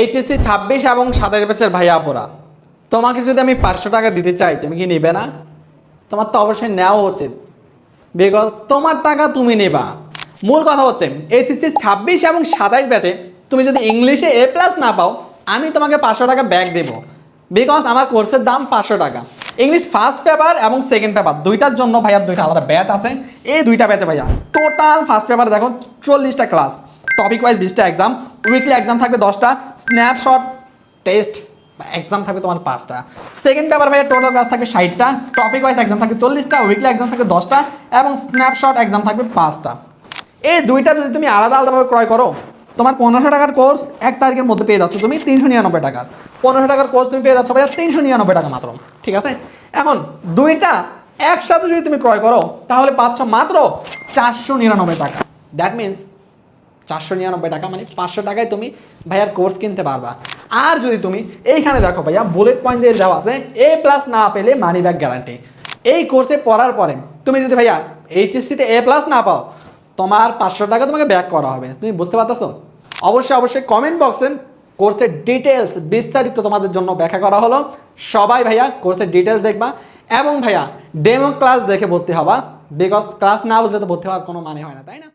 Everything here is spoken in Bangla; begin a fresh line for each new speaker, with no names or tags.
এইচএসসি ছাব্বিশ এবং সাতাশ বছর ভাইয়া পড়া তোমাকে যদি আমি পাঁচশো টাকা দিতে চাই, তুমি কি নেবে না? তোমার তো অবশ্যই নেওয়া উচিত। বিকজ তোমার টাকা তুমি নেবা। মূল কথা হচ্ছে এইচএসসি ছাব্বিশ এবং সাতাশ ব্যাচে তুমি যদি ইংলিশে এ প্লাস না পাও, আমি তোমাকে পাঁচশো টাকা ব্যাক দেবো। বিকজ আমার কোর্সের দাম পাঁচশো টাকা। ইংলিশ ফার্স্ট পেপার এবং সেকেন্ড পেপার দুইটার জন্য ভাইয়া দুইটা আলাদা ব্যাচ আছে। এই দুইটা ব্যাচে ভাইয়া টোটাল ফার্স্ট পেপার দেখো, চল্লিশটা ক্লাস টপিক ওয়াইজ বিশটা এক্সাম উইকলি এক্সাম থাকবে দশটা স্ন্যাপশট টেস্ট এক্সাম থাকবে তোমার পাঁচটা। সেকেন্ড পেপার ভাইয়া টোটাল ক্লাস থাকবে ষাটটা টপিক ওয়াইজ এক্সাম থাকবে চল্লিশটা উইকলি এক্সাম থাকবে দশটা, এবং স্ন্যাপশট এক্সাম থাকবে পাঁচটা। এই দুইটা যদি তুমি আলাদা আলাদাভাবে ক্রয় করো, তোমার পনেরোশো টাকার কোর্স এক তারিখের মধ্যে পেয়ে যাচ্ছ তুমি তিনশো নিরানব্বই টাকার পনেরোশো টাকার কোর্স তুমি পেয়ে যাচ্ছ ভাইয়া তিনশো নিরানব্বই টাকা মাত্র, ঠিক আছে? এখন দুইটা একসাথে যদি তুমি ক্রয় করো, তাহলে পাচ্ছ মাত্র চারশো নিরানব্বই টাকা। দ্যাট মিনস চারশো নিরানব্বই টাকা মানে পাঁচশো টাকায় তুমি ভাইয়ার কোর্স কিনতে পারবা। আর যদি তুমি এইখানে দেখো ভাইয়া বুলেট পয়েন্ট দিয়ে যাওয়া আছে এ প্লাস না পেলে মানি ব্যাক গ্যারান্টি এই কোর্সে পড়ার পরে তুমি যদি ভাইয়া এইচএসসিতে এ প্লাস না পাও, তোমার পাঁচশো টাকা তোমাকে ব্যাক করা হবে। তুমি বুঝতে পারতেছো? অবশ্যই অবশ্যই কমেন্ট বক্সে কোর্সের ডিটেলস বিস্তারিত তোমাদের জন্য ব্যাখ্যা করা হলো। সবাই ভাইয়া কোর্সের ডিটেলস দেখবা। এবং ভাইয়া ডেমো ক্লাস দেখে ভর্তি হবা। বিকজ ক্লাস না বুঝলে তো ভর্তি হওয়ার কোনো মানে হয় না, তাই না?